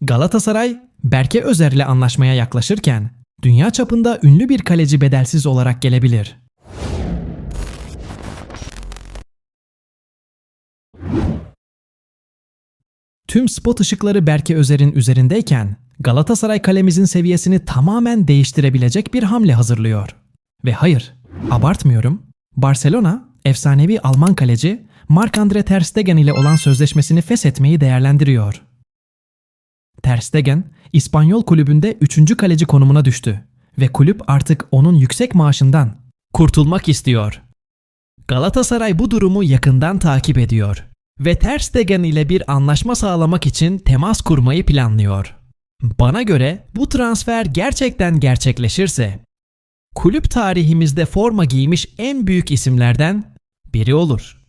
Galatasaray, Berke Özer ile anlaşmaya yaklaşırken dünya çapında ünlü bir kaleci bedelsiz olarak gelebilir. Tüm spot ışıkları Berke Özer'in üzerindeyken Galatasaray kalemizin seviyesini tamamen değiştirebilecek bir hamle hazırlıyor. Ve hayır, abartmıyorum. Barcelona, efsanevi Alman kaleci Marc-Andre Ter Stegen ile olan sözleşmesini feshetmeyi değerlendiriyor. Ter Stegen, İspanyol kulübünde 3. kaleci konumuna düştü ve kulüp artık onun yüksek maaşından kurtulmak istiyor. Galatasaray bu durumu yakından takip ediyor ve Ter Stegen ile bir anlaşma sağlamak için temas kurmayı planlıyor. Bana göre bu transfer gerçekten gerçekleşirse kulüp tarihimizde forma giymiş en büyük isimlerden biri olur.